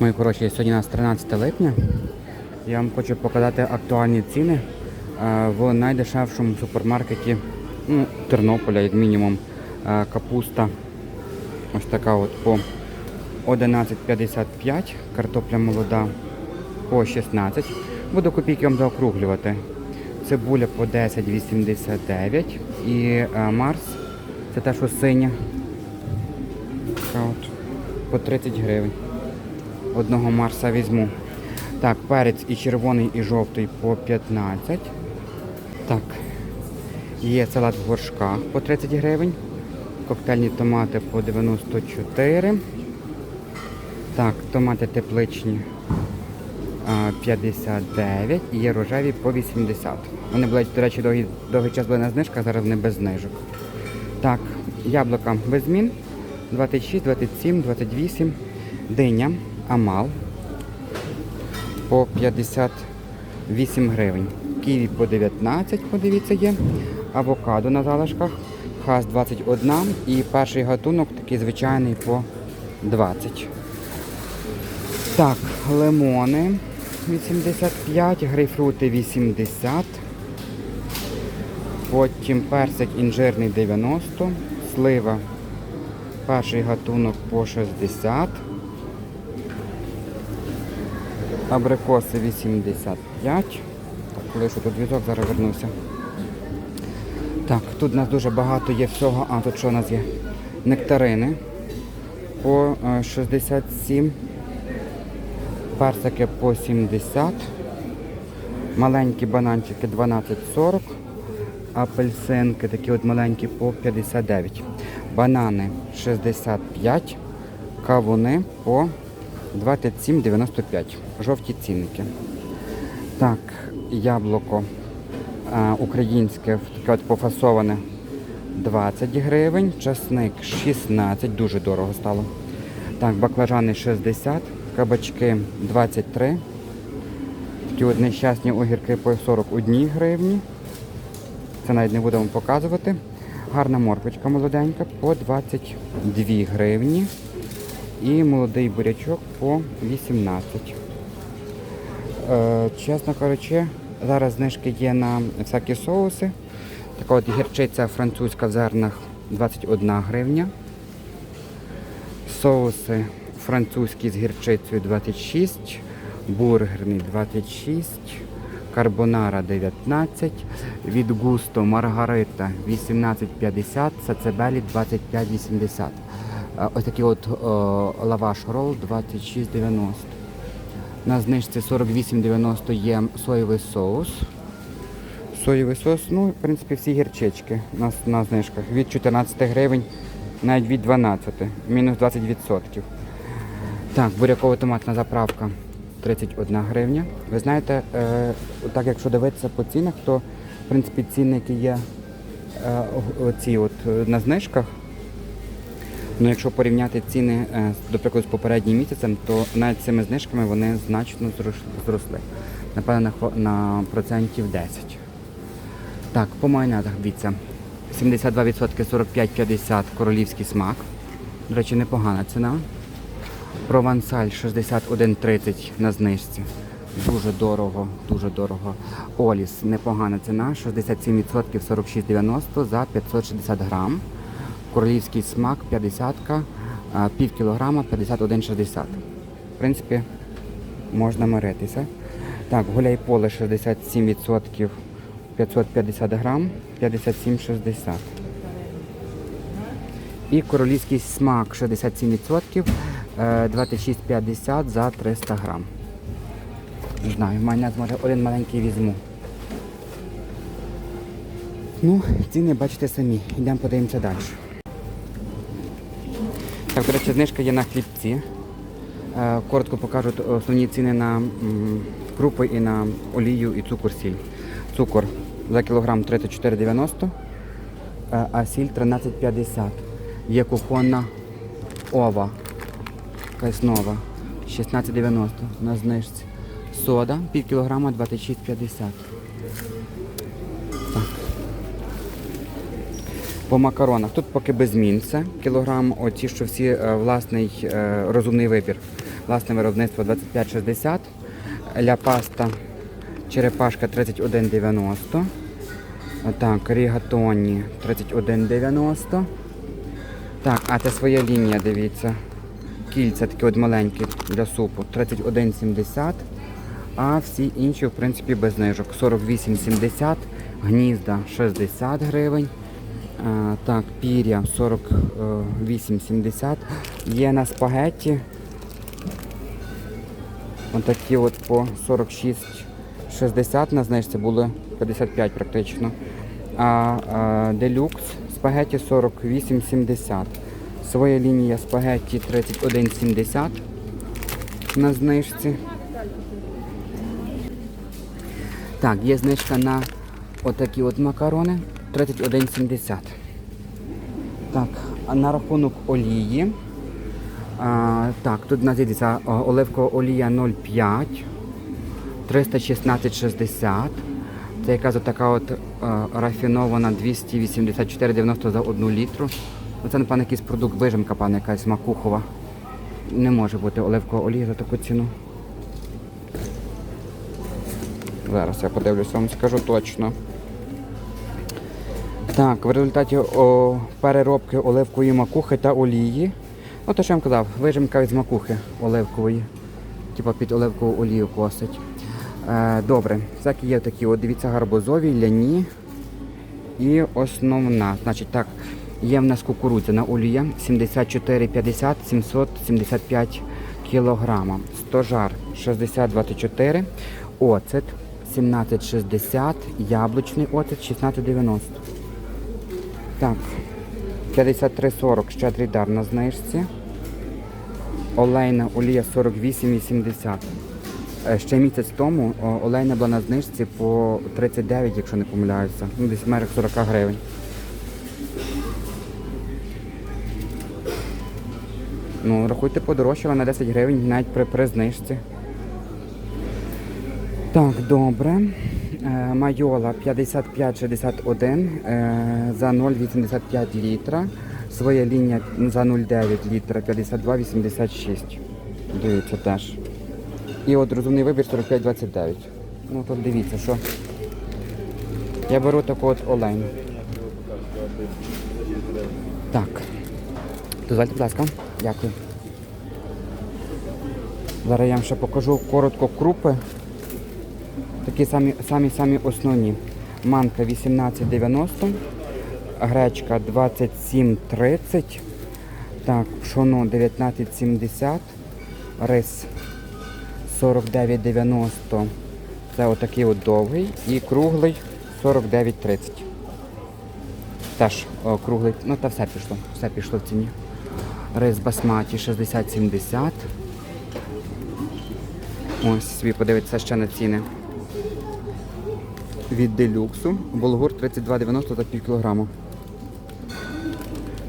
Мої хороші, сьогодні у нас 13 липня. Я вам хочу показати актуальні ціни е, в найдешевшому супермаркеті ну, Тернополя, як мінімум. Е, Капуста ось така от по 11,55, картопля молода по 16. Буду копійки вам заокруглювати. Цибуля по 10,89 і е, Марс, це те, що синя. Така от по 30 гривень. Одного Марса візьму. Так, перець і червоний, і жовтий по 15. Так. Є салат в горшках по 30 гривень. Коктейльні томати по 94. Так, томати тепличні 59 і є рожеві по 80. Вони були, до речі, довгий, довгий час були на знижках, зараз вони без знижок. Так, яблука без змін 26, 27, 28. Диня, амал по 58 гривень. Ківі по 19, подивіться, є. Авокадо на залишках. Хас 21 і перший гатунок такий звичайний по 20. Так, лимони 85, грейпфрути 80. Потім персик інжирний 90, слива перший гатунок по 60. Абрикоси 85. Так, лишу тут візок, зараз вернуся. Так, тут у нас дуже багато є всього. А, тут що у нас є? Нектарини по е, 67. Персики по 70. Маленькі бананчики 12,40. Апельсинки такі от маленькі по 59. Банани 65. Кавуни по 27,95. Жовті цінники. Так, яблуко а, українське, таке от пофасоване 20 гривень, часник 16, дуже дорого стало. Так, баклажани 60, кабачки 23. Такі от нещасні огірки по 41 гривні. Це навіть не вам показувати. Гарна морквочка молоденька по 22 гривні. І молодий бурячок по 18. Е, чесно кажучи, зараз знижки є на всякі соуси. Така от гірчиця французька в зернах 21 гривня. Соуси французькі з гірчицею 26, бургерний 26, карбонара 19, від густо маргарита 18,50, сацебелі 25,80. Ось такий от лаваш рол 26,90. На знижці 48,90 є соєвий соус. Соєвий соус, ну, в принципі, всі гірчички на, на знижках. Від 14 гривень, навіть від 12, мінус 20%. Так, бурякова томатна заправка 31 гривня. Ви знаєте, е, так якщо дивитися по цінах, то в принципі ціни, які є е, оці от е, на знижках, Ну, якщо порівняти ціни, е, до з попереднім місяцем, то навіть цими знижками вони значно зросли. Напевно, на, на процентів 10. Так, по майонезах дивіться. 72% 45,50 королівський смак. До речі, непогана ціна. Провансаль 61,30 на знижці. Дуже дорого, дуже дорого. Оліс непогана ціна, 67% 46,90 за 560 грам. Королівський смак 50, а, пів кілограма 51,60. В принципі, можна миритися. Так, гуляй поле 67%, 550 грам, 57,60. І королівський смак 67%, е, 26,50 за 300 грам. Не знаю, в мене може один маленький візьму. Ну, ціни бачите самі. Йдемо подивимося далі. Так, до речі, знижка є на хлібці. Е, Коротко покажу основні ціни на крупи і на олію і цукор сіль. Цукор за кілограм 34,90, е, а сіль 13,50. Є кухонна ова. Якась нова. 16,90 на знижці. Сода пів кілограма 26,50. По макаронах. Тут поки без змін це кілограм, оці, що всі е, власний е, розумний вибір. власне виробництво 25,60. Ля паста черепашка 31,90. Отак, рігатоні 31,90. Так, а це своя лінія, дивіться. Кільця такі от маленькі для супу 31,70. А всі інші, в принципі, без знижок. 48,70, гнізда 60 гривень. А, так, пір'я 48,70. Є на спагетті. Отакі от по 46,60 на знижці були 55 практично. А, а делюкс спагетті 48,70. Своя лінія спагетті 31,70 на знижці. Так, є знижка на отакі от макарони 31,70. Так, на рахунок олії. А, так, тут у нас йдеться оливкова олія 0,5, 316,60. Це якраз така от а, рафінована 284,90 за 1 літру. Ну, Це, напевно, якийсь продукт вижимка, пане, якась макухова. Не може бути оливкова олія за таку ціну. Зараз я подивлюся, вам скажу точно. Так, в результаті о, переробки оливкової макухи та олії. Ну, то що я вам казав, вижимка з макухи оливкової. Типа під оливкову олію косить. Е, добре, всякі є такі, от дивіться, гарбузові, ляні і основна. Значить так, є в нас кукурудзяна олія 74,50, 775 кілограма. Стожар 60,24, оцет 17,60, яблучний оцет 16,90. Так, 53,40 щедрий дар на знижці. Олейна олія 48,80. Е, Ще місяць тому олейна була на знижці по 39, якщо не помиляюся. Ну, десь в межах 40 гривень. Ну, рахуйте подорожчала на 10 гривень навіть при, при знижці. Так, добре. Е, Майола 55,61 е, за 0,85 літра. Своя лінія за 0,9 літра 52,86. Дивіться теж. І от розумний вибір 45,29. Ну тут дивіться, що. Я беру таку от олень. Так. Дозвольте, будь ласка. Дякую. Зараз я вам ще покажу коротко крупи. Такі самі самі самі основні. Манка 18,90, гречка 27,30, так, пшоно 19,70, рис 49,90. Це отакий от довгий і круглий 49,30. Теж о, круглий, ну та все пішло, все пішло в ціні. Рис басматі 60,70. Ось собі подивитися ще на ціни від делюксу. Болгур 32,90 за пів кілограму.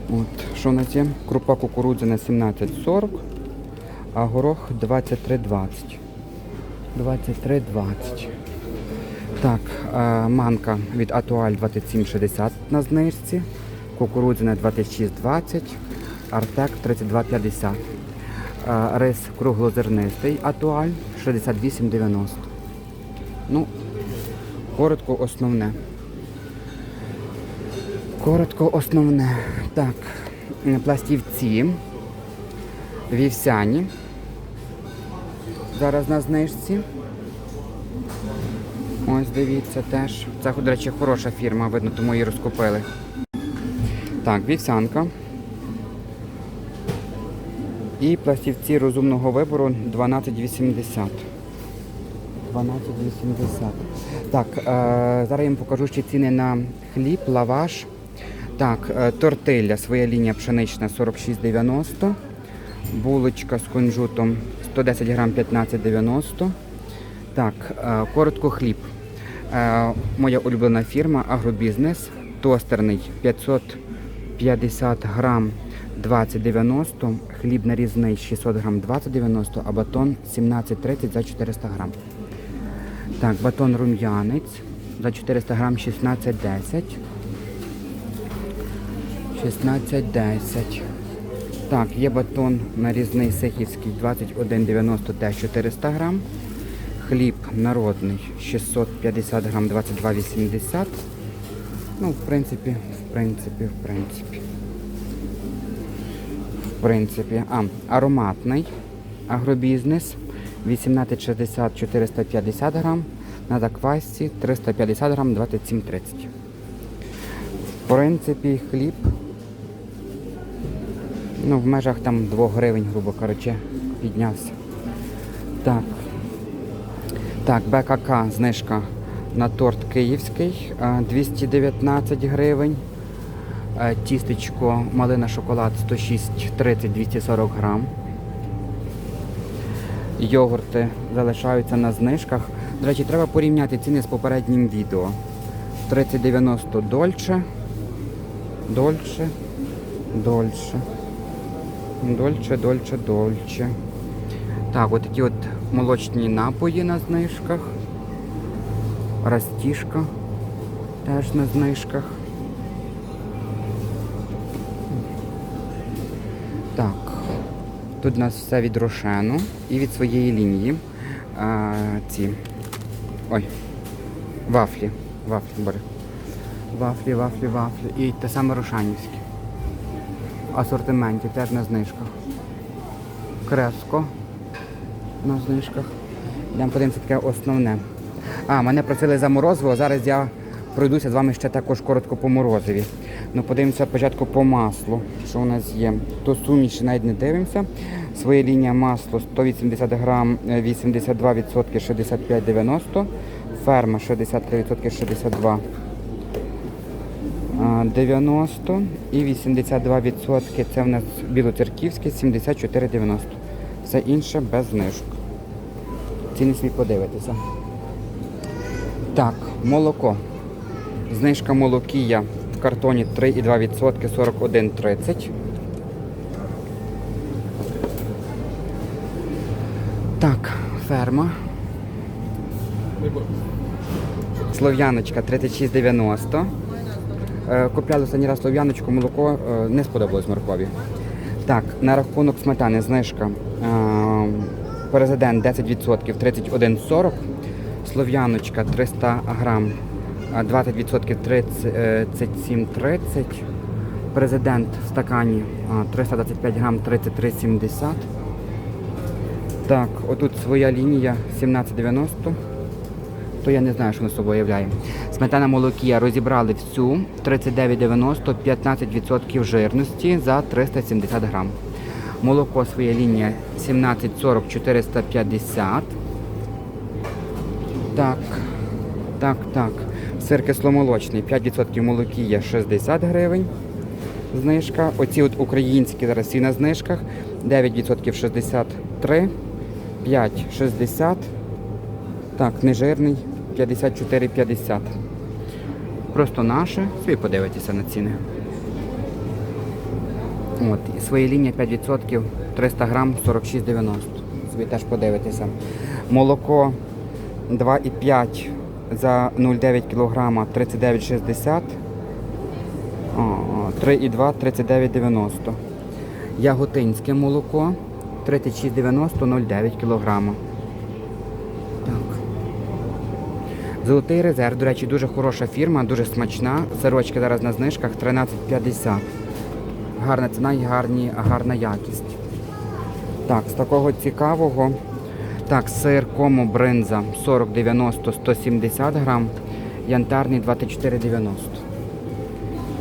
От, що у нас є? Крупа кукурудзяна 17,40, а горох 23,20. 23,20. Так, е, манка від Атуаль 27,60 на знижці. Кукурудзяна 26,20, Артек 32,50. Е, Рис круглозернистий Атуаль 68,90. Ну, Коротко основне. Коротко основне. Так, пластівці. Вівсяні. Зараз на знижці. Ось дивіться теж. Це, до речі, хороша фірма, видно, тому її розкупили. Так, вівсянка. І пластівці розумного вибору 12,80. 12,80. Так, е, зараз я вам покажу ще ціни на хліб, лаваш. Так, е, тортилля, своя лінія пшенична 46,90. Булочка з кунжутом 110 грам 15,90. Так, е, коротко хліб. Моя улюблена фірма Агробізнес. Тостерний 550 грам 20,90. Хліб нарізний 600 грам 20,90, а батон 17,30 за 400 грам. Так, батон рум'янець за 400 грам 16,10. 16,10. Так, є батон нарізний сихівський 21,90 Т 400 грам. Хліб народний 650 грам 22,80. Ну, в принципі, в принципі, в принципі. В принципі. А, ароматний агробізнес 18,60 450 грам. На заквасці 350 грам 27,30. В принципі, хліб. Ну, в межах там 2 гривень, грубо кажучи, піднявся. Так. Так, БКК знижка на торт київський 219 гривень. Е, Тістечко малина шоколад 106,30 240 грам. Йогурти залишаються на знижках. До речі, треба порівняти ціни з попереднім відео. 30,90 дольче. Дольче. Дольче. Дольче, дольче, дольче. Так, от такі от молочні напої на знижках. Растішка теж на знижках. Так, тут у нас все від Рошену і від своєї лінії. А, ці. Ой. Вафлі. Вафлі бери. Вафлі, вафлі, вафлі. І те саме Рошанівське. Асортименті теж на знижках. Креско на знижках. Йдемо подивимося таке основне. А, мене просили за морозиво, зараз я пройдуся з вами ще також коротко по морозиві. Ну, подивимося спочатку по маслу, що у нас є. То суміші навіть не дивимося. Своя лінія масло 180 грам, е, 82% 65,90. Ферма 63% 62. А, 90 і 82% це в нас білоцерківське 74,90. Все інше без знижок. Ціни свій подивитися. Так, молоко. Знижка молокія в картоні 3,2% 41,30. Так, ферма. Слов'яночка 36,90. Е, Купляли останній раз слов'яночку, молоко е, не сподобалось моркові. Так, на рахунок сметани знижка. Е, Президент 10% 31,40. Слов'яночка 300 грам а 20% 37,30. Президент в стакані 325 грам 33,70. Так, отут своя лінія 17,90. То я не знаю, що з собою являє. Сметана молокія розібрали всю 39,90, 15% жирності за 370 грам. Молоко своя лінія 17,40 450. Так, так, так. Сир кисломолочний 5% молокія 60 гривень. Знижка. Оці от українські зараз всі на знижках. 9% 63, 5 60. Так, нежирний 54,50. Просто наше. Собі подивитися на ціни. От, і своя лінія 5%, 300 грам 46,90. Собі теж подивитися. Молоко 2,5 за 0,9 кг 39,60. 3,2 39,90. Яготинське молоко 36,90 0,9 кг. Золотий резерв, до речі, дуже хороша фірма, дуже смачна. Сирочки зараз на знижках 13,50. Гарна ціна і гарні, гарна якість. Так, з такого цікавого. Так, сир кому бринза 40,90 170 грам. Янтарний 24,90.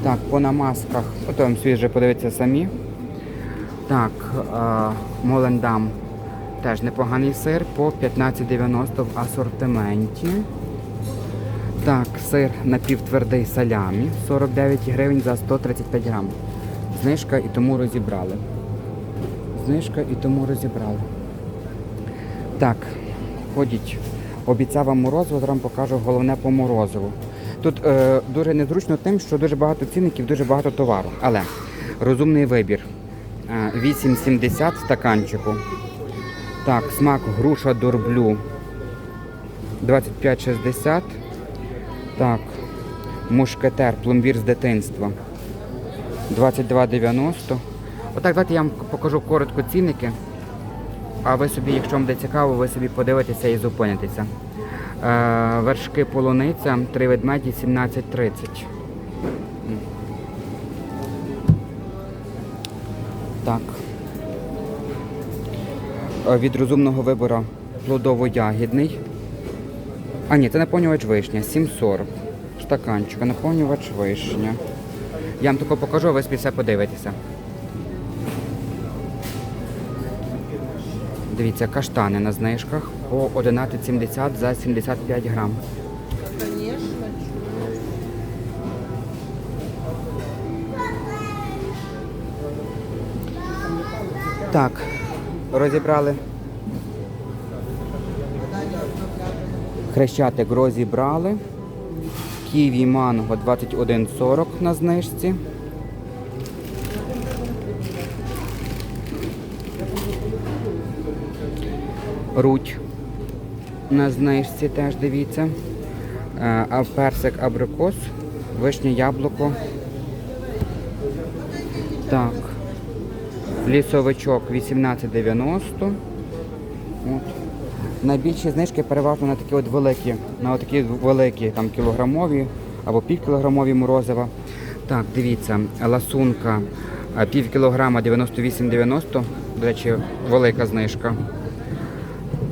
Так, по намазках. Вам свіже подивитися самі. Так, е, Молендам теж непоганий сир по 15,90 в асортименті. Так, сир напівтвердий салямі 49 гривень за 135 грам. Знижка і тому розібрали. Знижка і тому розібрали. Так, ходіть. Обіцяв вам морозиво, зараз вам покажу головне по морозиву. Тут е, дуже незручно тим, що дуже багато цінників, дуже багато товару. Але розумний вибір. Е, 8,70 стаканчику. Так, смак груша дорблю 25,60. Так, мушкетер, пломбір з дитинства 22,90. Отак, давайте я вам покажу коротко цінники. А ви собі, якщо вам буде цікаво, ви собі подивитеся і зупинитеся. Е, вершки полуниця, три ведмеді 17,30. Так. Е, Від розумного вибору плодово-ягідний. А ні, це наповнювач вишня, 7,40. Стаканчика, наповнювач вишня. Я вам тако покажу, а ви собі все подивитеся. Дивіться, каштани на знижках по 11,70 за 75 грам. Так, розібрали. Хрещатик розібрали. Ківі манго 21,40 на знижці. Руть на знижці теж дивіться. Е, А персик абрикос, вишня яблуко. Так. Лісовичок 18,90. От. Найбільші знижки переважно на такі от великі, на такі великі там кілограмові або півкілограмові морозива. Так, дивіться, ласунка е, пів кілограма 98,90. До речі, велика знижка.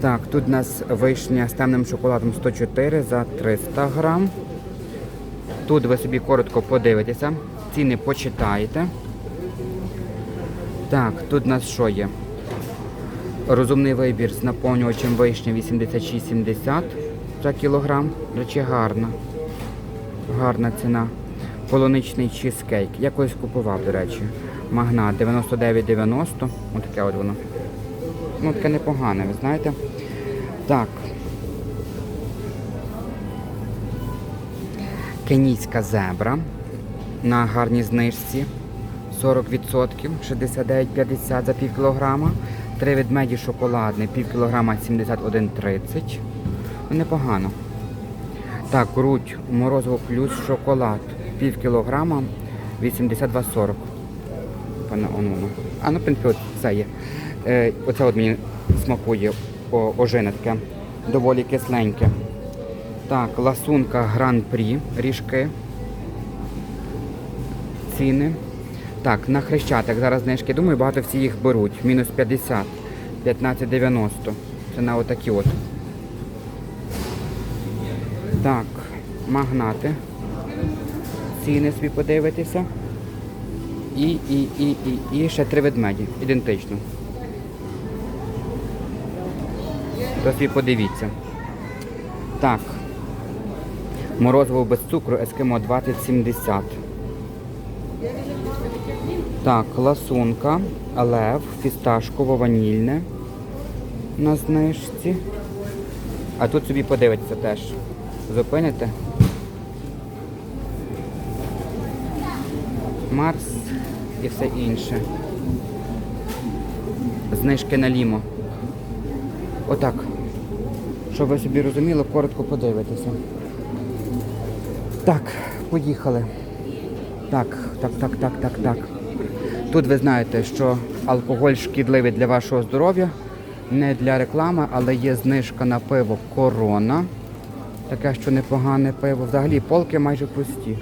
Так, тут у нас вишня з темним шоколадом 104 за 300 грам. Тут ви собі коротко подивитеся, ціни почитаєте. Так, тут у нас що є? Розумний вибір з наповнювачем вишня 86,70 за кілограм. Речі, гарна. Гарна ціна. Полуничний чизкейк. Я колись купував, до речі. Магнат 99,90. Отаке от воно. Ну, таке непогане, ви знаєте. Так. Кенійська зебра на гарній знижці 40%, 69,50 за пів кілограма. Три ведмеді шоколадний, пів кілограма 71,30. Ну, непогано. Так, руть, морозиво плюс шоколад, пів кілограма 82,40. Пане Ононо. А ну, в принципі, от це є. Е, оце от мені смакує о, ожине таке. Доволі кисленьке. Так, ласунка Гран-Прі, ріжки. Ціни. Так, на хрещатик зараз знижки. Думаю, багато всі їх беруть. Мінус 50, 15,90. Це на отакі от. Так, магнати. Ціни собі подивитися. І, і, і, і, і ще три ведмеді. Ідентично. То собі подивіться. Так. Морозиво без цукру Ескимо 2070. Так, ласунка, лев, фісташково ванільне на знижці. А тут собі подивитися теж. Зупините. Марс і все інше. Знижки на лімо. Отак. Щоб ви собі розуміли, коротко подивитися. Так, поїхали. Так, так, так, так, так, так. Тут ви знаєте, що алкоголь шкідливий для вашого здоров'я, не для реклами, але є знижка на пиво корона. Таке, що непогане пиво. Взагалі полки майже пусті.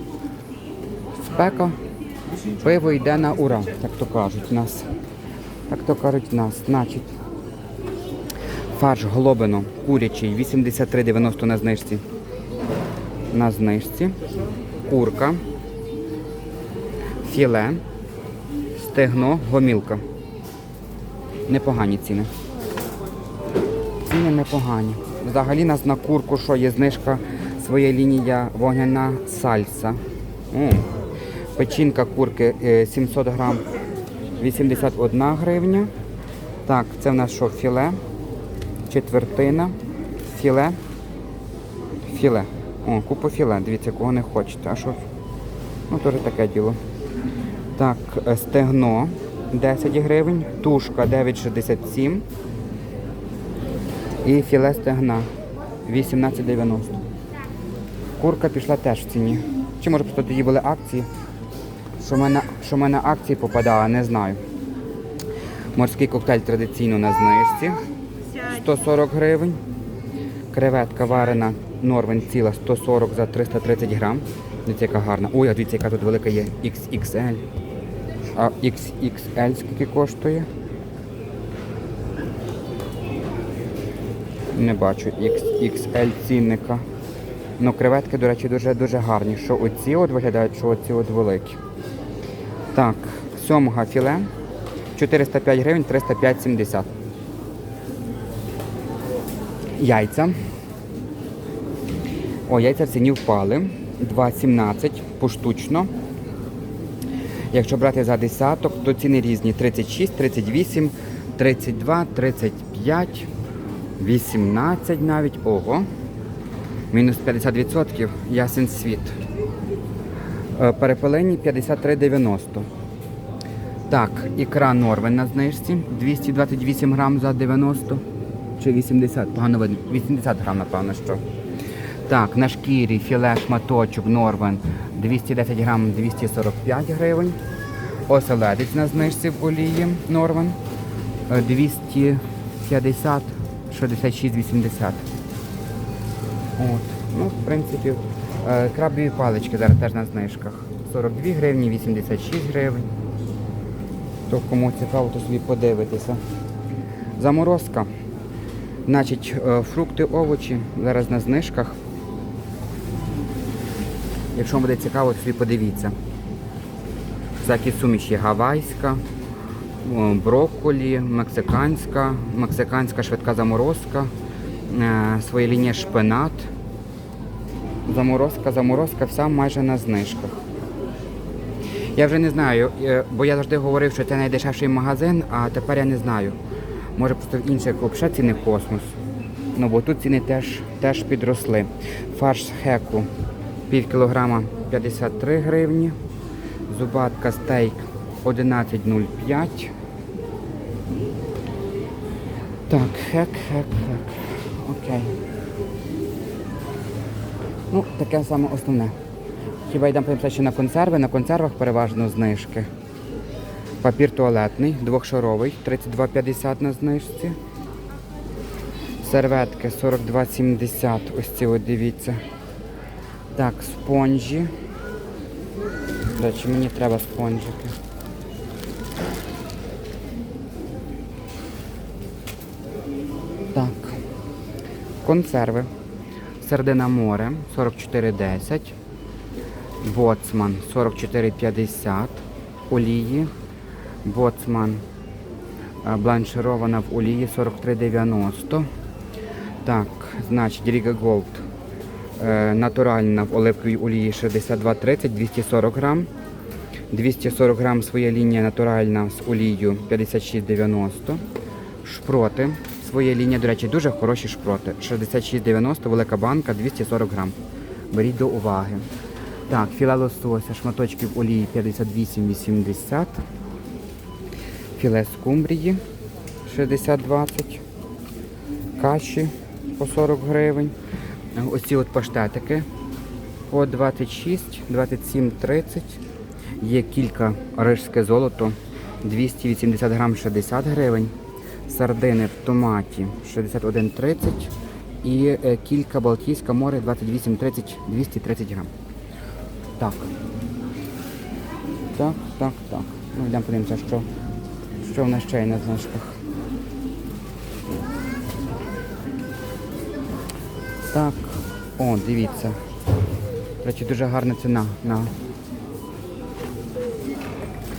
Спека, пиво йде на ура, так то кажуть нас. Так то кажуть нас. Значить, фарш глобино курячий 83,90 на знижці. На знижці. Курка. Філе. Стегно, гомілка. Непогані ціни. Ціни непогані. Взагалі нас на курку, що є знижка, своя лінія вогняна сальса. О, печінка курки е, 700 грам 81 гривня. Так, це в нас що філе, четвертина, філе, філе. О, купа філе, дивіться, кого не хочете. А що? Ну, теж таке діло. Так, е, стегно 10 гривень, тушка 9,67 і філе стегна 18,90. Курка пішла теж в ціні. Чи може просто тоді були акції? Що мене, що в мене акції попадали, не знаю. Морський коктейль традиційно на знижці 140 гривень. Креветка варена Норвен ціла 140 за 330 грам. Дивіться, яка гарна. Ой, а дивіться, яка тут велика є XXL. А XXL скільки коштує? Не бачу XXL цінника. Ну, креветки, до речі, дуже дуже гарні. Що оці от виглядають, що оці от великі. Так, сьомга філе 405 гривень 305,70. Яйця. О, яйця в ціні впали. 2,17 поштучно. Якщо брати за десяток, то ціни різні. 36, 38, 32, 35, 18 навіть. Ого. Мінус 50%. Ясен світ. Е, Перепелені 53,90. Так, ікра Норвен на знижці. 228 грам за 90 чи 80, погано видно. 80 грам, напевно, що. Так, на шкірі філе шматочок Норвен 210 грам 245 гривень. Оселедець на знижці в олії Норвен е, 250 66 80. От. Ну, в принципі, е, крабові палички зараз теж на знижках. 42 гривні, 86 гривень. То кому цікаво, то собі подивитися. Заморозка. Значить, е, фрукти, овочі зараз на знижках. Якщо вам буде цікаво, собі подивіться. Всякі суміші гавайська, брокколі, мексиканська, мексиканська швидка заморозка, е, своєлінія шпинат. Заморозка, заморозка, вся майже на знижках. Я вже не знаю, е, бо я завжди говорив, що це найдешевший магазин, а тепер я не знаю. Може просто в інших взагалі ціни космос. Ну бо тут ціни теж, теж підросли. Фарш хеку пів кілограма 53 гривні. Зубатка стейк 11,05. Так, хек, хек, хек. Окей. Ну, таке саме основне. Хіба йдемо подивимося ще на консерви. На консервах переважно знижки. Папір туалетний, двохшаровий, 32,50 на знижці. Серветки 42,70. Ось ці от дивіться. Так, спонжі. До речі, мені треба спонжики. Так. Консерви. Сердина море 44,10. Боцман 44,50. Олії. Боцман е, бланширована в олії 43,90. Так, значить, Ріга Голд е, натуральна в оливковій олії 62,30, 240 грам. 240 грам своя лінія натуральна з олією 56,90. Шпроти. Своя лінія, до речі, дуже хороші шпроти. 66,90, велика банка, 240 грам. Беріть до уваги. Так, філе лосося, шматочків олії 58,80. Філе скумбрії 60-20. Каші по 40 гривень. Ось ці от паштетики по 26, 27, 30. Є кілька рижське золото 280 грам 60 гривень. Сардини в томаті 61,30 і е, кілька Балтійська море 28,30, 230 грам. Так. Так, так, так. Ну, йдемо подивимося, що, що в нас ще є на знижках. Так, о, дивіться. До речі, дуже гарна ціна на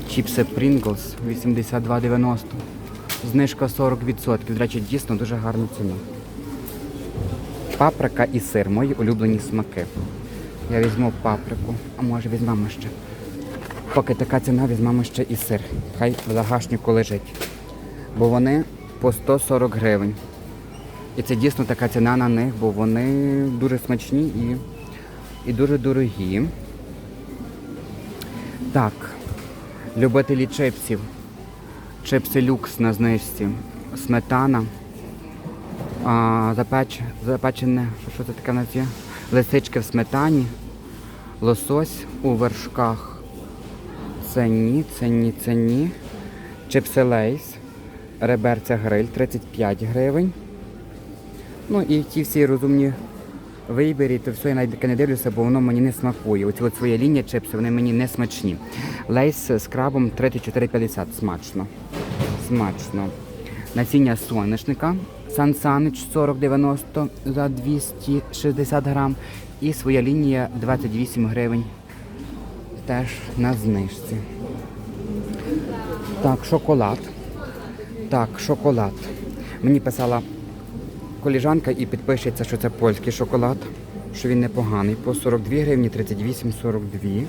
чіпси Pringles 82,90. Знижка 40%. До речі, дійсно дуже гарна ціна. Паприка і сир мої улюблені смаки. Я візьму паприку, а може візьмемо ще. Поки така ціна, візьмемо ще і сир. Хай в загашнику лежить. Бо вони по 140 гривень. І це дійсно така ціна на них, бо вони дуже смачні і, і дуже дорогі. Так, любителі чипсів. Чипси люкс на знижці. Сметана. А, запеч, запечене, що, це таке в нас? Лисички в сметані. Лосось у вершках. Це ні, це ні, це ні. Чипси лейс. Реберця гриль 35 гривень. Ну і ті всі розумні вибірі, то все я навіть не дивлюся, бо воно мені не смакує. Оці от своя лінія чипси, вони мені не смачні. Лейс з крабом 34,50 смачно. Смачно. Насіння соняшника Сан Санич 40,90 за 260 грам. І своя лінія 28 гривень. Теж на знижці. Так, шоколад. Так, шоколад. Мені писала коліжанка і підпишеться, що це польський шоколад, що він непоганий. По 42 гривні, 38,42.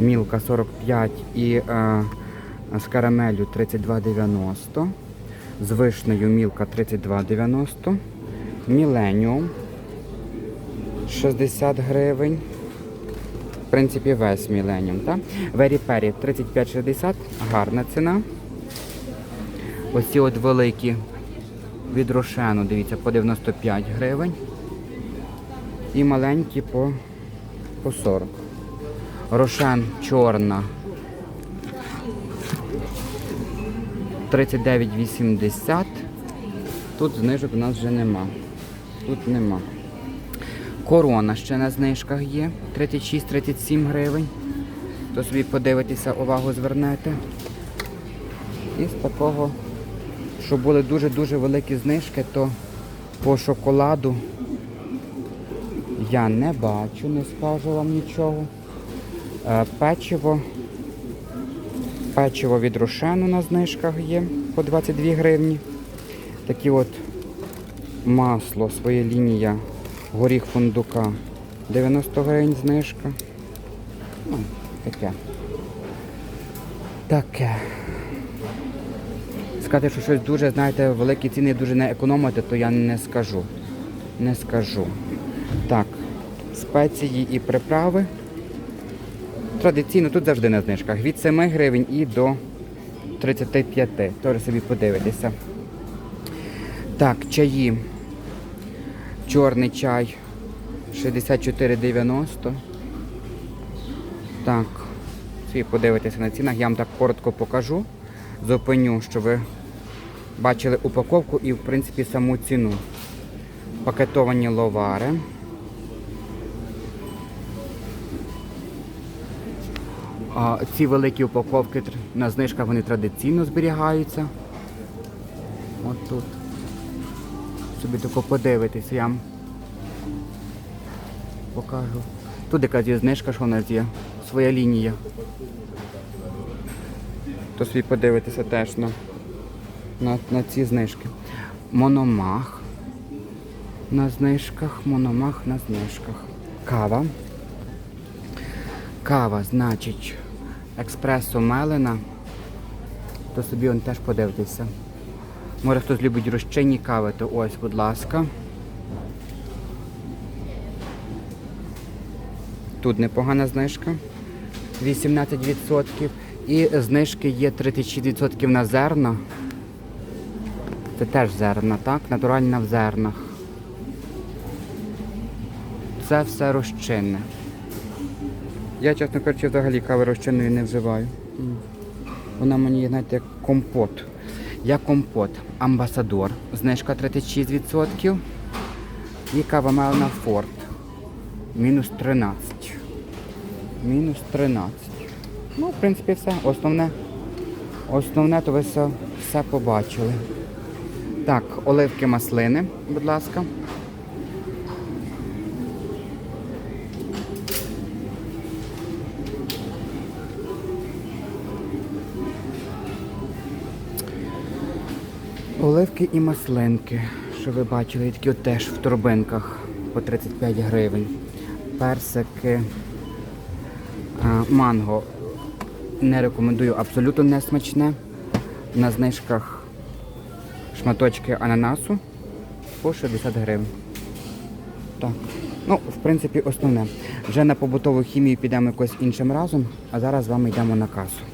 Мілка 45 і е, з карамелю 32,90. З вишнею мілка 32,90. Міленіум 60 гривень. Принципі, весь міленіум. Так? Вері Пері 35,60, гарна ціна. Ось ці от великі від Рошену, дивіться, по 95 гривень. І маленькі по, по 40. Рошен чорна. 39,80. Тут знижок у нас вже нема. Тут нема. Корона ще на знижках є. 36-37 гривень. То собі подивитися, увагу звернете. І з такого, що були дуже-дуже великі знижки, то по шоколаду я не бачу, не скажу вам нічого. Е, Печиво. Печиво від Рошену на знижках є по 22 гривні. Такі от масло, своя лінія, горіх фундука. 90 гривень знижка. Ну, таке. Таке. Сказати, що щось дуже, знаєте, великі ціни дуже не економити, то я не скажу. Не скажу. Так, спеції і приправи. Традиційно тут завжди на знижках. Від 7 гривень і до 35. Теж собі подивитися. Так, чаї. Чорний чай 64,90. Так, собі подивитися на цінах. Я вам так коротко покажу. Зупиню, щоб ви бачили упаковку і, в принципі, саму ціну. Пакетовані ловари. Ці великі упаковки на знижках вони традиційно зберігаються. От тут. Собі тако подивитися, я вам покажу. Тут якась є знижка, що в нас є. Своя лінія. То собі подивитися теж на, на, на ці знижки. Мономах на знижках, мономах на знижках. Кава. Кава, значить, експресо мелена. То собі он теж подивитися. Може хтось любить розчинні кави, то ось, будь ласка. Тут непогана знижка. 18%. І знижки є 36% на зерна. Це теж зерна, так? Натуральна в зернах. Це все розчинне. Я, чесно кажучи, взагалі кави розчинної не вживаю. Вона мені, знаєте, як компот. Я компот. Амбасадор. Знижка 36%. І кава Мелна Форт. Мінус 13. Мінус 13. Ну, в принципі, все. Основне, основне то ви все, все побачили. Так, оливки маслини, будь ласка. Оливки і маслинки, що ви бачили, такі от теж в торбинках по 35 гривень. Персики, манго не рекомендую, абсолютно не смачне. На знижках шматочки ананасу по 60 гривень. Так. Ну, в принципі, основне. Вже на побутову хімію підемо якось іншим разом, а зараз з вами йдемо на касу.